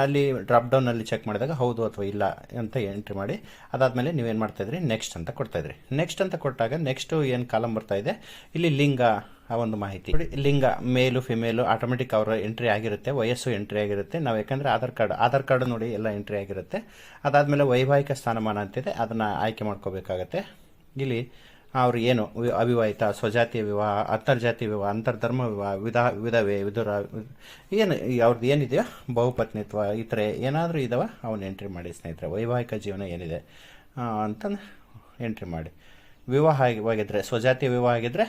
ಅಲ್ಲಿ ಡ್ರಾಪ್ ಡೌನಲ್ಲಿ ಚೆಕ್ ಮಾಡಿದಾಗ ಹೌದು ಅಥವಾ ಇಲ್ಲ ಅಂತ ಎಂಟ್ರಿ ಮಾಡಿ ಅದಾದಮೇಲೆ ನೀವೇನು ಮಾಡ್ತಾ ಇದ್ರಿ? ನೆಕ್ಸ್ಟ್ ಅಂತ ಕೊಡ್ತಾಯಿದ್ರಿ ನೆಕ್ಸ್ಟ್ ಅಂತ ಕೊಟ್ಟಾಗ ನೆಕ್ಸ್ಟು ಏನು ಕಾಲಮ್ ಬರ್ತಾ ಇದೆ? ಇಲ್ಲಿ ಲಿಂಗ ಆ ಒಂದು ಮಾಹಿತಿ. ಲಿಂಗ, ಮೇಲು ಫಿಮೇಲು ಆಟೋಮೆಟಿಕ್ ಅವರ ಎಂಟ್ರಿ ಆಗಿರುತ್ತೆ, ವಯಸ್ಸು ಎಂಟ್ರಿ ಆಗಿರುತ್ತೆ. ನಾವು ಯಾಕಂದರೆ ಆಧಾರ್ ಕಾರ್ಡ್ ಆಧಾರ್ ಕಾರ್ಡ್ ನೋಡಿ ಎಲ್ಲ ಎಂಟ್ರಿ ಆಗಿರುತ್ತೆ. ಅದಾದಮೇಲೆ ವೈವಾಹಿಕ ಸ್ಥಾನಮಾನ ಅಂತಿದೆ, ಅದನ್ನು ಆಯ್ಕೆ ಮಾಡ್ಕೋಬೇಕಾಗತ್ತೆ. ಇಲ್ಲಿ ಅವರು ಏನು ಅವಿವಾಹಿತ, ಸ್ವಜಾತಿಯ ವಿವಾಹ ಅಂತರ್ಜಾತಿ ವಿವಾಹ, ಅಂತರ್ಧರ್ಮ ವಿವಾಹ, ವಿಧ, ವಿಧವೆ, ವಿಧುರ, ಏನು ಅವ್ರದ್ದು ಏನಿದೆಯೋ, ಬಹುಪತ್ನಿತ್ವ, ಈ ಥರ ಏನಾದರೂ ಇದಾವ, ಅವನು ಎಂಟ್ರಿ ಮಾಡಿ ಸ್ನೇಹಿತರೆ. ವೈವಾಹಿಕ ಜೀವನ ಏನಿದೆ ಅಂತ ಎಂಟ್ರಿ ಮಾಡಿ. ವಿವಾಹ ಆಗಿದ್ರೆ ಸ್ವಜಾತಿ ವಿವಾಹ ಆಗಿದ್ರೆ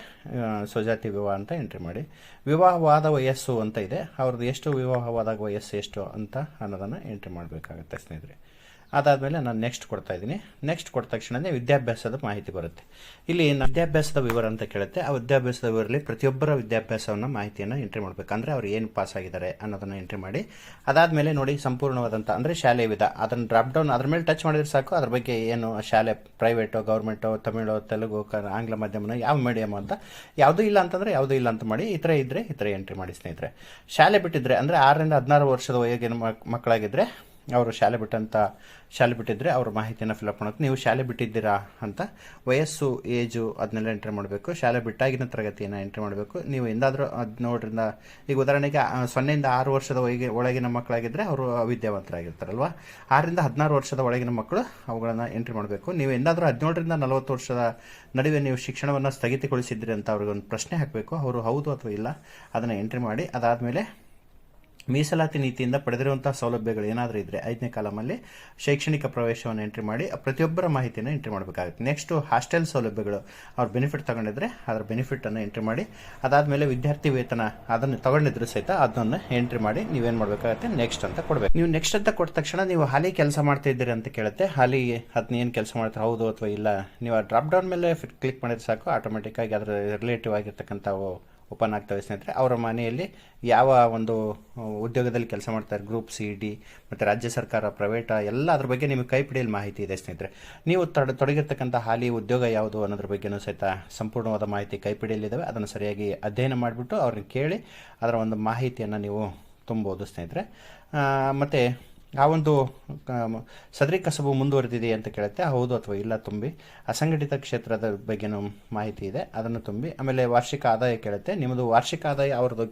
ಸ್ವಜಾತಿ ವಿವಾಹ ಅಂತ ಎಂಟ್ರಿ ಮಾಡಿ. ವಿವಾಹವಾದ ವಯಸ್ಸು ಅಂತ ಇದೆ. ಅವ್ರದ್ದು ಎಷ್ಟು ವಿವಾಹವಾದಾಗ ವಯಸ್ಸು ಎಷ್ಟು ಅಂತ ಅನ್ನೋದನ್ನು ಎಂಟ್ರಿ ಮಾಡಬೇಕಾಗುತ್ತೆ ಸ್ನೇಹಿತರೆ. ಅದಾದಮೇಲೆ ನಾನು ನೆಕ್ಸ್ಟ್ ಕೊಡ್ತಾ ಇದ್ದೀನಿ. ನೆಕ್ಸ್ಟ್ ಕೊಟ್ಟ ತಕ್ಷಣವೇ ವಿದ್ಯಾಭ್ಯಾಸದ ಮಾಹಿತಿ ಬರುತ್ತೆ. ಇಲ್ಲಿ ವಿದ್ಯಾಭ್ಯಾಸದ ವಿವರ ಅಂತ ಕೇಳುತ್ತೆ. ಆ ವಿದ್ಯಾಭ್ಯಾಸದ ವಿವರಲ್ಲಿ ಪ್ರತಿಯೊಬ್ಬರ ವಿದ್ಯಾಭ್ಯಾಸವನ್ನು ಮಾಹಿತಿಯನ್ನು ಎಂಟ್ರಿ ಮಾಡಬೇಕು. ಅಂದರೆ ಅವ್ರು ಏನು ಪಾಸ್ ಆಗಿದ್ದಾರೆ ಅನ್ನೋದನ್ನು ಎಂಟ್ರಿ ಮಾಡಿ. ಅದಾದಮೇಲೆ ನೋಡಿ ಸಂಪೂರ್ಣವಾದಂಥ ಅಂದರೆ ಶಾಲೆ ವಿಧ. ಅದನ್ನು ಡ್ರಾಪ್ ಡೌನ್ ಅದ್ರ ಮೇಲೆ ಟಚ್ ಮಾಡಿದ್ರೆ ಸಾಕು. ಅದ್ರ ಬಗ್ಗೆ ಏನು ಶಾಲೆ ಪ್ರೈವೇಟು ಗೌರ್ಮೆಂಟು ತಮಿಳು ತೆಲುಗು ಆಂಗ್ಲ ಮಾಧ್ಯಮನ ಯಾವ ಮೀಡಿಯಮ್ ಅಂತ ಯಾವುದೂ ಇಲ್ಲ ಅಂತಂದರೆ ಯಾವುದೂ ಇಲ್ಲ ಅಂತ ಮಾಡಿ ಈ ಥರ ಇದ್ದರೆ ಈ ಥರ ಎಂಟ್ರಿ ಮಾಡಿ ಸ್ನೇಹಿತರೆ. ಶಾಲೆ ಬಿಟ್ಟಿದ್ರೆ ಅಂದರೆ ಆರರಿಂದ ಹದಿನಾರು ವರ್ಷದ ವಯೋಗಿನ ಮಕ್- ಮಕ್ಕಳಾಗಿದ್ದರೆ ಅವರು ಶಾಲೆ ಬಿಟ್ಟಂತ, ಶಾಲೆ ಬಿಟ್ಟಿದ್ರೆ ಅವ್ರ ಮಾಹಿತಿಯನ್ನು ಫಿಲಪ್ ಮಾಡೋಕೆ ನೀವು ಶಾಲೆ ಬಿಟ್ಟಿದ್ದೀರಾ ಅಂತ ವಯಸ್ಸು ಏಜು ಅದನ್ನೆಲ್ಲ ಎಂಟ್ರಿ ಮಾಡಬೇಕು. ಶಾಲೆ ಬಿಟ್ಟಾಗಿನ ತರಗತಿಯನ್ನು ಎಂಟ್ರಿ ಮಾಡಬೇಕು. ನೀವು ಎಂದಾದರೂ ಹದಿನೇಳರಿಂದ ಈಗ ಉದಾಹರಣೆಗೆ ಸೊನ್ನೆಯಿಂದ ಆರು ವರ್ಷದ ಒಳಗೆ, ಒಳಗಿನ ಮಕ್ಕಳಾಗಿದ್ದರೆ ಅವರು ಅವಿದ್ಯಾವಂತರಾಗಿರ್ತಾರಲ್ವ? ಆರರಿಂದ ಹದಿನಾರು ವರ್ಷದ ಒಳಗಿನ ಮಕ್ಕಳು ಅವುಗಳನ್ನು ಎಂಟ್ರಿ ಮಾಡಬೇಕು. ನೀವು ಎಂದಾದರೂ ಹದಿನೇಳರಿಂದ ನಲವತ್ತು ವರ್ಷದ ನಡುವೆ ನೀವು ಶಿಕ್ಷಣವನ್ನು ಸ್ಥಗಿತಗೊಳಿಸಿದ್ರಿ ಅಂತ ಅವ್ರಿಗೆ ಒಂದು ಪ್ರಶ್ನೆ ಹಾಕಬೇಕು. ಅವರು ಹೌದು ಅಥವಾ ಇಲ್ಲ, ಅದನ್ನು ಎಂಟ್ರಿ ಮಾಡಿ, ಅದಾದಮೇಲೆ ಮೀಸಲಾತಿ ನೀತಿಯಿಂದ ಪಡೆದಿರುವಂಥ ಸೌಲಭ್ಯಗಳು ಏನಾದರೂ ಇದ್ದರೆ ಐದನೇ ಕಾಲಮಲ್ಲಿ ಶೈಕ್ಷಣಿಕ ಪ್ರವೇಶವನ್ನು ಎಂಟ್ರಿ ಮಾಡಿ ಪ್ರತಿಯೊಬ್ಬರ ಮಾಹಿತಿಯನ್ನು ಎಂಟ್ರಿ ಮಾಡಬೇಕಾಗುತ್ತೆ. ನೆಕ್ಸ್ಟು ಹಾಸ್ಟೆಲ್ ಸೌಲಭ್ಯಗಳು, ಅವ್ರು ಬೆನಿಫಿಟ್ ತಗೊಂಡಿದ್ರೆ ಅದರ ಬೆನಿಫಿಟನ್ನು ಎಂಟ್ರಿ ಮಾಡಿ, ಅದಾದಮೇಲೆ ವಿದ್ಯಾರ್ಥಿ ವೇತನ ಅದನ್ನು ತಗೊಂಡಿದ್ರು ಸಹಿತ ಅದನ್ನು ಎಂಟ್ರಿ ಮಾಡಿ ನೀವೇನು ಮಾಡಬೇಕಾಗುತ್ತೆ ನೆಕ್ಸ್ಟ್ ಅಂತ ಕೊಡಬೇಕು. ನೀವು ನೆಕ್ಸ್ಟ್ ಅಂತ ಕೊಟ್ಟ ತಕ್ಷಣ ನೀವು ಹಾಲಿ ಕೆಲಸ ಮಾಡ್ತಾ ಇದ್ದೀರಿ ಅಂತ ಕೇಳುತ್ತೆ. ಹಾಲಿ ಅದನ್ನ ಏನು ಕೆಲಸ ಮಾಡ್ತಾರೆ, ಹೌದು ಅಥವಾ ಇಲ್ಲ, ನೀವು ಆ ಡ್ರಾಪ್ ಡೌನ್ ಮೇಲೆ ಕ್ಲಿಕ್ ಮಾಡಿದ್ರೆ ಸಾಕು ಆಟೋಮೆಟಿಕ್ಕಾಗಿ ಅದರ ರಿಲೇಟಿವ್ ಆಗಿರ್ತಕ್ಕಂಥವು ಓಪನ್ ಆಗ್ತವೆ ಸ್ನೇಹಿತರೆ. ಅವರ ಮನೆಯಲ್ಲಿ ಯಾವ ಒಂದು ಉದ್ಯೋಗದಲ್ಲಿ ಕೆಲಸ ಮಾಡ್ತಾರೆ, ಗ್ರೂಪ್ ಸಿ, ಡಿ ಮತ್ತು ರಾಜ್ಯ ಸರ್ಕಾರ, ಪ್ರೈವೇಟ ಎಲ್ಲ ಅದ್ರ ಬಗ್ಗೆ ನಿಮಗೆ ಕೈ ಪಿಡಿಯಲ್ಲಿ ಮಾಹಿತಿ ಇದೆ ಸ್ನೇಹಿತರೆ. ನೀವು ತೊಡ, ತೊಡಗಿರ್ತಕ್ಕಂಥ ಹಾಲಿ ಉದ್ಯೋಗ ಯಾವುದು ಅನ್ನೋದ್ರ ಬಗ್ಗೆನೂ ಸಹಿತ ಸಂಪೂರ್ಣವಾದ ಮಾಹಿತಿ ಕೈಪಿಡಿಯಲ್ಲಿದ್ದಾವೆ ಅದನ್ನು ಸರಿಯಾಗಿ ಅಧ್ಯಯನ ಮಾಡಿಬಿಟ್ಟು ಅವ್ರನ್ನ ಕೇಳಿ ಅದರ ಒಂದು ಮಾಹಿತಿಯನ್ನು ನೀವು ತುಂಬೋದು ಸ್ನೇಹಿತರೆ. ಮತ್ತು ಆ ಒಂದು ಸದರಿ ಕಸಬು ಮುಂದುವರೆದಿದೆ ಅಂತ ಕೇಳುತ್ತೆ. ಹೌದು ಅಥವಾ ಇಲ್ಲ ತುಂಬಿ. ಅಸಂಘಟಿತ ಕ್ಷೇತ್ರದ ಬಗ್ಗೆನೂ ಮಾಹಿತಿ ಇದೆ. ಅದನ್ನು ತುಂಬಿ. ಆಮೇಲೆ ವಾರ್ಷಿಕ ಆದಾಯ ಕೇಳುತ್ತೆ. ನಿಮ್ಮದು ವಾರ್ಷಿಕ ಆದಾಯ ಅವ್ರದ್ದು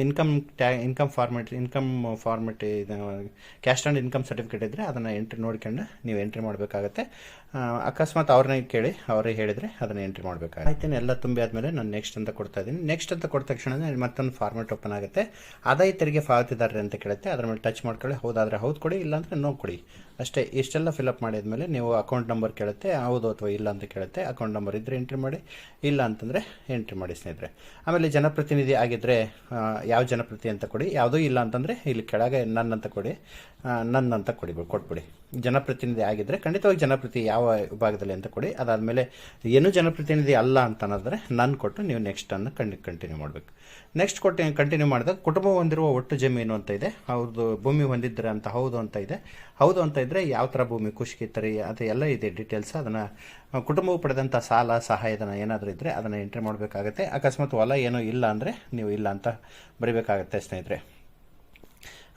income ಟ್ಯಾ income format income format cash and income certificate ಇದ್ದರೆ ಅದನ್ನು ಎಂಟ್ರಿ ನೋಡ್ಕೊಂಡು ನೀವು ಎಂಟ್ರಿ ಮಾಡಬೇಕಾಗತ್ತೆ. ಅಕಸ್ಮಾತ್ ಅವ್ರನ್ನ ಕೇಳಿ ಅವರೇ ಹೇಳಿದರೆ ಅದನ್ನು ಎಂಟ್ರಿ ಮಾಡಬೇಕಾಗುತ್ತೆ. ಆಯ್ತೇನೆ ಎಲ್ಲ ತುಂಬಿ ಆದಮೇಲೆ ನಾನು ನೆಕ್ಸ್ಟ್ ಅಂತ ಕೊಡ್ತಾ ಇದ್ದೀನಿ. ನೆಕ್ಸ್ಟ್ ಅಂತ ಕೊಟ್ಟ ತಕ್ಷಣ ಮತ್ತೊಂದು ಫಾರ್ಮೆಟ್ ಓಪನ್ ಆಗುತ್ತೆ. ಆದಾಯ ತೆರಿಗೆ ಪಾವತಿದಾರರು ಅಂತ ಕೇಳುತ್ತೆ. ಅದರ ಮೇಲೆ ಟಚ್ ಮಾಡ್ಕೊಳ್ಳಿ. ಹೌದಾದರೆ ಹೌದು ಕೊಡಿ ಇಲ್ಲಾಂದರೆ ನೋ ಕೊಡಿ. ಅಷ್ಟೇ, ಇಷ್ಟೆಲ್ಲ ಫಿಲಪ್ ಮಾಡಿದ್ಮೇಲೆ ನೀವು ಅಕೌಂಟ್ ನಂಬರ್ ಕೇಳುತ್ತೆ, ಹೌದು ಅಥವಾ ಇಲ್ಲ ಅಂತ ಕೇಳುತ್ತೆ ಅಕೌಂಟ್ ನಂಬರ್ ಇದ್ದರೆ ಎಂಟ್ರಿ ಮಾಡಿ, ಇಲ್ಲ ಅಂತಂದರೆ ಎಂಟ್ರಿ ಮಾಡಿ ಸ್ನೇಹಿತರೆ. ಆಮೇಲೆ ಜನಪ್ರತಿನಿಧಿ ಆಗಿದ್ದರೆ ಯಾವ ಜನಪ್ರತಿ ಅಂತ ಕೊಡಿ, ಯಾವುದೂ ಇಲ್ಲ ಅಂತಂದರೆ ಇಲ್ಲಿ ಕೆಳಗೆ ನನ್ನ ಅಂತ ಕೊಡಿ ನನ್ನ ಅಂತ ಕೊಡಿ, ಕೊಟ್ಬಿಡಿ. ಜನಪ್ರತಿನಿಧಿ ಆಗಿದ್ದರೆ ಖಂಡಿತವಾಗಿ ಜನಪ್ರತಿ ಯಾವ ವಿಭಾಗದಲ್ಲಿ ಅಂತ ಕೊಡಿ, ಅದಾದಮೇಲೆ ಏನು ಜನಪ್ರತಿನಿಧಿ ಅಲ್ಲ ಅಂತ ಅನ್ನೋದ್ರೆ ನಾನು ಕೊಟ್ಟು ನೀವು ನೆಕ್ಸ್ಟನ್ನು ಕಂಡಿ ಕಂಟಿನ್ಯೂ ಮಾಡಬೇಕು. ನೆಕ್ಸ್ಟ್ ಕೊಟ್ಟು ಕಂಟಿನ್ಯೂ ಮಾಡಿದಾಗ ಕುಟುಂಬ ಹೊಂದಿರುವ ಒಟ್ಟು ಜಮೀನು ಅಂತ ಇದೆ ಅವ್ರದ್ದು ಭೂಮಿ ಹೊಂದಿದ್ದರೆ ಅಂತ ಹೌದು ಅಂತ ಇದೆ, ಹೌದು ಅಂತ ಇದ್ದರೆ ಯಾವ ಥರ ಭೂಮಿ, ಖುಷ್ಕಿ, ತರಿ, ಅದು ಎಲ್ಲ ಇದೆ ಡೀಟೇಲ್ಸ್ ಅದನ್ನು ಕುಟುಂಬವು ಪಡೆದಂಥ ಸಾಲ, ಸಹಾಯಧನ ಏನಾದರೂ ಇದ್ದರೆ ಅದನ್ನು ಎಂಟ್ರಿ ಮಾಡಬೇಕಾಗತ್ತೆ. ಅಕಸ್ಮಾತ್ ಹೊಲ ಏನೂ ಇಲ್ಲ ಅಂದರೆ ನೀವು ಇಲ್ಲ ಅಂತ ಬರಿಬೇಕಾಗತ್ತೆ ಸ್ನೇಹಿತರೆ.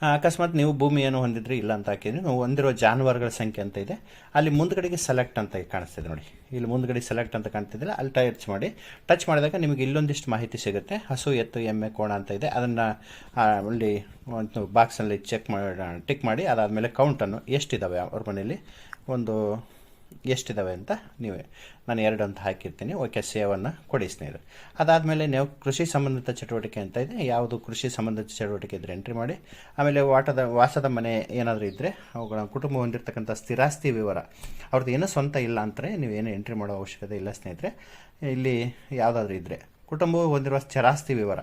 ಅಕಸ್ಮಾತ್ ನೀವು ಭೂಮಿ ಏನು ಹೊಂದಿದ್ರಿ, ಇಲ್ಲ ಅಂತ ಹಾಕಿದ್ರೆ, ನೀವು ಹೊಂದಿರೋ ಜಾನುವಾರುಗಳ ಸಂಖ್ಯೆ ಅಂತ ಇದೆ. ಅಲ್ಲಿ ಮುಂದ್ಗಡೆಗೆ ಸೆಲೆಕ್ಟ್ ಅಂತ ಕಾಣಿಸ್ತಿದೆ ನೋಡಿ. ಇಲ್ಲಿ ಮುಂದ್ಗಡೆ ಸೆಲೆಕ್ಟ್ ಅಂತ ಕಾಣ್ತಿದ್ದಿಲ್ಲ ಅಲ್ಲಿ ಟಚ್ ಮಾಡಿ. ಟಚ್ ಮಾಡಿದಾಗ ನಿಮಗೆ ಇಲ್ಲೊಂದಿಷ್ಟು ಮಾಹಿತಿ ಸಿಗುತ್ತೆ. ಹಸು, ಎತ್ತು, ಎಮ್ಮೆ, ಕೋಣ ಅಂತ ಇದೆ. ಅದನ್ನು ಅಲ್ಲಿ, ಒಂದು ಬಾಕ್ಸಲ್ಲಿ ಚೆಕ್ ಮಾಡಿ ಟಿಕ್ ಮಾಡಿ, ಅದಾದಮೇಲೆ ಕೌಂಟನ್ನು ಎಷ್ಟಿದ್ದಾವೆ ಅವ್ರ ಮನೇಲಿ? ಒಂದು ಎಷ್ಟಿದ್ದಾವೆ ಅಂತ ನೀವೇ. ನಾನು ಎರಡು ಅಂತ ಹಾಕಿರ್ತೀನಿ. ಓಕೆ, ಸೇವನ್ನು ಕೊಡಿ ಸ್ನೇಹಿತರೆ. ಅದಾದಮೇಲೆ ನೀವು ಕೃಷಿ ಸಂಬಂಧಿತ ಚಟುವಟಿಕೆ ಅಂತ ಇದೆ. ಯಾವುದು ಕೃಷಿ ಸಂಬಂಧಿತ ಚಟುವಟಿಕೆ ಇದ್ದರೆ ಎಂಟ್ರಿ ಮಾಡಿ. ಆಮೇಲೆ ವಾಟದ, ವಾಸದ ಮನೆ ಏನಾದರೂ ಇದ್ದರೆ ಅವುಗಳ ಕುಟುಂಬ ಹೊಂದಿರತಕ್ಕಂಥ ಸ್ಥಿರಾಸ್ತಿ ವಿವರ. ಅವ್ರದ್ದು ಏನೂ ಸ್ವಂತ ಇಲ್ಲ ಅಂತಾರೆ ನೀವೇನು ಎಂಟ್ರಿ ಮಾಡೋ ಅವಶ್ಯಕತೆ ಇಲ್ಲ ಸ್ನೇಹಿತರೆ. ಇಲ್ಲಿ ಯಾವುದಾದ್ರೂ ಇದ್ದರೆ ಕುಟುಂಬವು ಹೊಂದಿರುವ ಚರಾಸ್ತಿ ವಿವರ.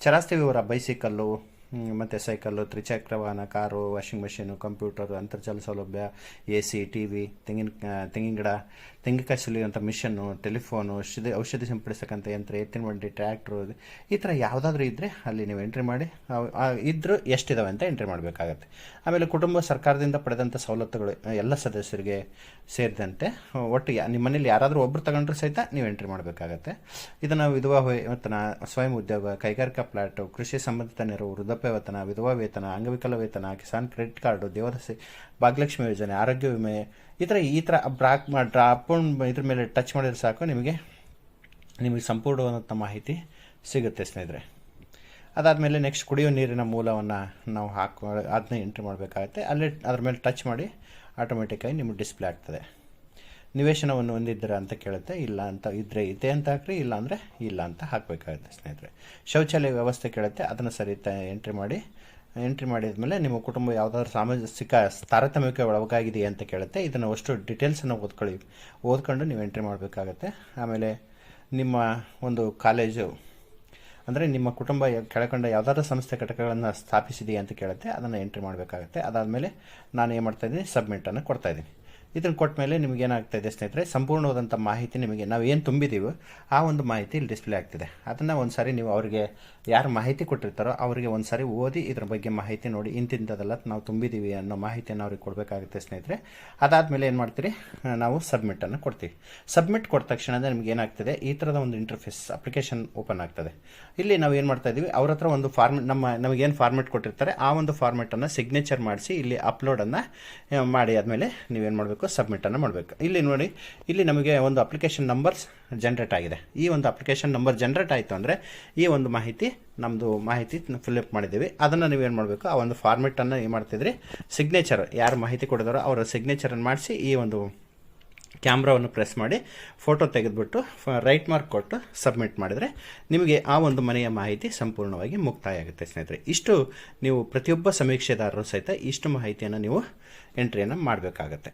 ಚರಾಸ್ತಿ ವಿವರ ಬೈಸಿಕಲ್ಲು ಮತ್ತು ಸೈಕಲ್ಲು ತ್ರಿಚಕ್ರ ವಾಹನ ಕಾರು, ವಾಷಿಂಗ್ ಮಷೀನು, ಕಂಪ್ಯೂಟರ್, ಅಂತರ್ಜಾಲ ಸೌಲಭ್ಯ, ಎ ಸಿ, ಟಿ ವಿ, ತೆಂಗಿನ ತೆಂಗಿನ ಗಿಡ ತೆಂಗಿನಕಾಯಿ ಸುಲಿಯುವಂಥ ಮಿಷನ್ನು, ಟೆಲಿಫೋನು, ಔಷಧಿ ಔಷಧಿ ಸಿಂಪಡಿಸಕ್ಕಂಥ ಯಂತ್ರ, ಎತ್ತಿನ ಬಂಡಿ, ಟ್ರ್ಯಾಕ್ಟ್ರು, ಈ ಥರ ಯಾವುದಾದ್ರೂ ಇದ್ದರೆ ಅಲ್ಲಿ ನೀವು ಎಂಟ್ರಿ ಮಾಡಿ ಇದ್ದರೂ ಎಷ್ಟಿದಾವೆ ಅಂತ ಎಂಟ್ರಿ ಮಾಡಬೇಕಾಗತ್ತೆ. ಆಮೇಲೆ ಕುಟುಂಬ ಸರ್ಕಾರದಿಂದ ಪಡೆದಂಥ ಸವಲತ್ತುಗಳು, ಎಲ್ಲ ಸದಸ್ಯರಿಗೆ ಸೇರಿದಂತೆ ಒಟ್ಟು ನಿಮ್ಮ ಮನೇಲಿ ಯಾರಾದರೂ ಒಬ್ಬರು ತಗೊಂಡ್ರೆ ಸಹಿತ ನೀವು ಎಂಟ್ರಿ ಮಾಡಬೇಕಾಗತ್ತೆ. ಇದನ್ನು ವಿಧವಾ ಮತ್ತು ಸ್ವಯಂ ಉದ್ಯೋಗ, ಕೈಗಾರಿಕಾ ಪ್ಲಾಟು, ಕೃಷಿ ಸಂಬಂಧಿತ ನೆರವು ವೃದ್ಧಾಪ್ಯ ವೇತನ ವಿಧವಾ ವೇತನ, ಅಂಗವಿಕಲ ವೇತನ, ಕಿಸಾನ್ ಕ್ರೆಡಿಟ್ ಕಾರ್ಡು ದೇವರಸಿ ಭಾಗ್ಯಲಕ್ಷ್ಮಿ ಯೋಜನೆ, ಆರೋಗ್ಯ ವಿಮೆ, ಈ ಥರ ಈ ಥರ ಬ್ರಾಕ್ ಡ್ರಾಪ್ ಇದ್ರ ಮೇಲೆ ಟಚ್ ಮಾಡಿದ್ರೆ ಸಾಕು, ನಿಮಗೆ ನಿಮಗೆ ಸಂಪೂರ್ಣವಾದಂಥ ಮಾಹಿತಿ ಸಿಗುತ್ತೆ ಸ್ನೇಹಿತರೆ. ಅದಾದಮೇಲೆ ನೆಕ್ಸ್ಟ್ ಕುಡಿಯೋ ನೀರಿನ ಮೂಲವನ್ನು ನಾವು ಹಾಕೋ ಅದನ್ನ ಎಂಟ್ರಿ ಮಾಡಬೇಕಾಗುತ್ತೆ. ಅಲ್ಲೇ, ಅದ್ರ ಮೇಲೆ ಟಚ್ ಮಾಡಿ, ಆಟೋಮೆಟಿಕ್ಕಾಗಿ ನಿಮಗೆ ಡಿಸ್ಪ್ಲೇ ಆಗ್ತದೆ. ನಿವೇಶನವನ್ನು ಹೊಂದಿದ್ದೀರಾ ಅಂತ ಕೇಳುತ್ತೆ, ಇಲ್ಲ ಅಂತ ಇದ್ದರೆ ಇದೆ ಅಂತ ಹಾಕ್ರಿ, ಇಲ್ಲ ಅಂದರೆ ಇಲ್ಲ ಅಂತ ಹಾಕಬೇಕಾಗುತ್ತೆ ಸ್ನೇಹಿತರೆ. ಶೌಚಾಲಯ ವ್ಯವಸ್ಥೆ ಕೇಳುತ್ತೆ, ಅದನ್ನು ಸರಿ ತ ಎಂಟ್ರಿ ಮಾಡಿ ಎಂಟ್ರಿ ಮಾಡಿದ ಮೇಲೆ ನಿಮ್ಮ ಕುಟುಂಬ ಯಾವುದಾದ್ರು ಸಾಮಾಜಿಕ ತಾರತಮ್ಯಕ್ಕೆ ಒಳಗಾಗಿದೆಯಾ ಅಂತ ಕೇಳುತ್ತೆ, ಇದನ್ನು ಅಷ್ಟು ಡೀಟೇಲ್ಸನ್ನು ಓದ್ಕೊಳ್ಳಿ, ಓದ್ಕೊಂಡು ನೀವು ಎಂಟ್ರಿ ಮಾಡಬೇಕಾಗತ್ತೆ. ಆಮೇಲೆ ನಿಮ್ಮ ಒಂದು ಕಾಲೇಜು ಅಂದರೆ ನಿಮ್ಮ ಕುಟುಂಬ ಕೆಳಕಂಡ ಯಾವುದಾದ್ರೂ ಸಂಸ್ಥೆ ಘಟಕಗಳನ್ನು ಸ್ಥಾಪಿಸಿದೆಯಾ ಅಂತ ಕೇಳುತ್ತೆ, ಅದನ್ನು ಎಂಟ್ರಿ ಮಾಡಬೇಕಾಗುತ್ತೆ. ಅದಾದಮೇಲೆ ನಾನು ಏನು ಮಾಡ್ತಾಯಿದ್ದೀನಿ ಸಬ್ಮಿಟನ್ನು ಕೊಡ್ತಾಯಿದ್ದೀನಿ ಇದನ್ನು ಕೊಟ್ಟ ಮೇಲೆ ನಿಮಗೆ ಏನಾಗ್ತಾ ಇದೆ ಸ್ನೇಹಿತರೆ ಸಂಪೂರ್ಣವಾದಂಥ ಮಾಹಿತಿ ನಿಮಗೆ ನಾವು ಏನು ತುಂಬಿದ್ದೀವೋ ಆ ಒಂದು ಮಾಹಿತಿ ಇಲ್ಲಿ ಡಿಸ್ಪ್ಲೇ ಆಗ್ತಿದೆ. ಅದನ್ನು ಒಂದು ಸಾರಿ ನೀವು ಅವರಿಗೆ ಯಾರು ಮಾಹಿತಿ ಕೊಟ್ಟಿರ್ತಾರೋ ಅವರಿಗೆ ಒಂದು ಸಾರಿ ಓದಿ ಇದ್ರ ಬಗ್ಗೆ ಮಾಹಿತಿ ನೋಡಿ ಇಂತಿಂಥದ್ದೆಲ್ಲ ನಾವು ತುಂಬಿದ್ದೀವಿ ಅನ್ನೋ ಮಾಹಿತಿಯನ್ನು ಅವ್ರಿಗೆ ಕೊಡಬೇಕಾಗುತ್ತೆ ಸ್ನೇಹಿತರೆ. ಅದಾದಮೇಲೆ ಏನು ಮಾಡ್ತೀರಿ? ನಾವು ಸಬ್ಮಿಟನ್ನು ಕೊಡ್ತೀವಿ. ಸಬ್ಮಿಟ್ ಕೊಟ್ಟ ತಕ್ಷಣ ನಿಮ್ಗೆ ಏನಾಗ್ತದೆ? ಈ ಥರದ ಒಂದು ಇಂಟರ್ಫೇಸ್ ಅಪ್ಲಿಕೇಶನ್ ಓಪನ್ ಆಗ್ತದೆ. ಇಲ್ಲಿ ನಾವು ಏನು ಮಾಡ್ತಾ ಇದ್ದೀವಿ ಅವ್ರ ಹತ್ರ ಒಂದು ಫಾರ್ಮೆಟ್ ನಮ್ಮ, ನಮಗೇನು ಫಾರ್ಮೆಟ್ ಕೊಟ್ಟಿರ್ತಾರೆ, ಆ ಒಂದು ಫಾರ್ಮೆಟನ್ನು ಸಿಗ್ನೇಚರ್ ಮಾಡಿಸಿ ಇಲ್ಲಿ ಅಪ್ಲೋಡನ್ನು ಮಾಡಿ ಆದಮೇಲೆ ನೀವೇನು ಮಾಡಬೇಕು? ಸಬ್ಮಿಟನ್ನು ಮಾಡಬೇಕು. ಇಲ್ಲಿ ನೋಡಿ, ಇಲ್ಲಿ ನಮಗೆ ಒಂದು ಅಪ್ಲಿಕೇಶನ್ ನಂಬರ್ಸ್ ಜನ್ರೇಟ್ ಆಗಿದೆ. ಈ ಒಂದು ಅಪ್ಲಿಕೇಶನ್ ನಂಬರ್ ಜನ್ರೇಟ್ ಆಯಿತು ಅಂದರೆ ಈ ಒಂದು ಮಾಹಿತಿ ನಮ್ಮದು ಮಾಹಿತಿ ಫಿಲ್ಅಪ್ ಮಾಡಿದ್ದೀವಿ. ಅದನ್ನು ನೀವೇನು ಮಾಡಬೇಕು? ಆ ಒಂದು ಫಾರ್ಮೆಟನ್ನು ಏನು ಮಾಡ್ತಿದ್ರಿ? ಸಿಗ್ನೇಚರ್ ಯಾರು ಮಾಹಿತಿ ಕೊಡಿದಾರೋ ಅವರ ಸಿಗ್ನೇಚರನ್ನು ಮಾಡಿಸಿ ಈ ಒಂದು ಕ್ಯಾಮ್ರಾವನ್ನು ಪ್ರೆಸ್ ಮಾಡಿ ಫೋಟೋ ತೆಗೆದುಬಿಟ್ಟು ರೈಟ್ ಮಾರ್ಕ್ ಕೊಟ್ಟು ಸಬ್ಮಿಟ್ ಮಾಡಿದರೆ ನಿಮಗೆ ಆ ಒಂದು ಮನೆಯ ಮಾಹಿತಿ ಸಂಪೂರ್ಣವಾಗಿ ಮುಕ್ತಾಯ ಆಗುತ್ತೆ ಸ್ನೇಹಿತರೆ. ಇಷ್ಟು ನೀವು ಪ್ರತಿಯೊಬ್ಬ ಸಮೀಕ್ಷೆದಾರರು ಸಹಿತ ಇಷ್ಟು ಮಾಹಿತಿಯನ್ನು ನೀವು ಎಂಟ್ರಿಯನ್ನು ಮಾಡಬೇಕಾಗತ್ತೆ.